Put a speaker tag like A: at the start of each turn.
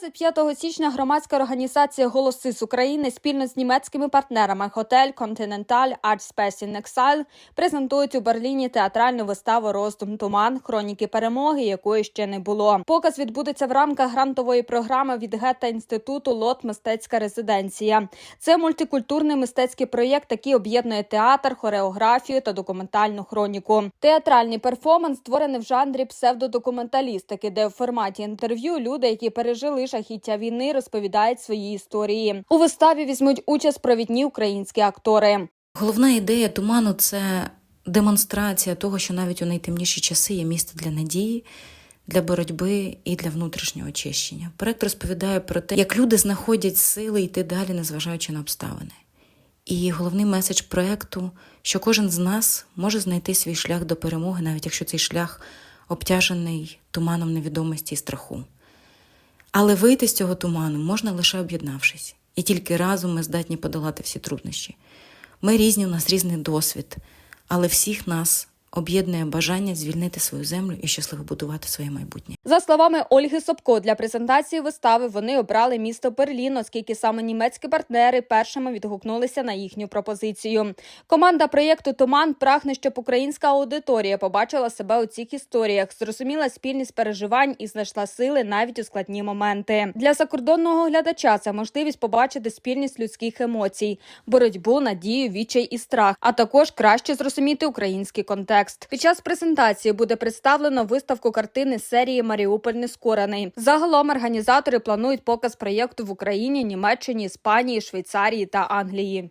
A: 25 січня громадська організація Голоси з України спільно з німецькими партнерами Готель Continental Art Space in Exile презентують у Берліні театральну виставу Роздум Туман Хроніки перемоги, якої ще не було. Показ відбудеться в рамках грантової програми від Гета інституту Лот Мистецька резиденція. Це мультикультурний мистецький проєкт, який об'єднує театр, хореографію та документальну хроніку. Театральний перформанс створений в жанрі псевдодокументалістики, де в форматі інтерв'ю люди, які пережили жахіття війни, розповідають свої історії. У виставі візьмуть участь провідні українські актори.
B: Головна ідея туману це демонстрація того, що навіть у найтемніші часи є місце для надії, для боротьби і для внутрішнього очищення. Проект розповідає про те, як люди знаходять сили йти далі, незважаючи на обставини. І головний меседж проекту, що кожен з нас може знайти свій шлях до перемоги, навіть якщо цей шлях обтяжений туманом невідомості і страху. Але вийти з цього туману можна лише об'єднавшись, і тільки разом ми здатні подолати всі труднощі. Ми різні, у нас різний досвід, але всіх нас об'єднує бажання звільнити свою землю і щасливо будувати своє майбутнє.
A: За словами Ольги Собко, для презентації вистави вони обрали місто Берлін, оскільки саме німецькі партнери першими відгукнулися на їхню пропозицію. Команда проєкту Туман прагне, щоб українська аудиторія побачила себе у цих історіях, зрозуміла спільність переживань і знайшла сили навіть у складні моменти. Для закордонного глядача це можливість побачити спільність людських емоцій, боротьбу, надію, відчай і страх, а також краще зрозуміти український контекст. Під час презентації буде представлено виставку картини серії Маріуполь нескорений. Загалом організатори планують показ проєкту в Україні, Німеччині, Іспанії, Швейцарії та Англії.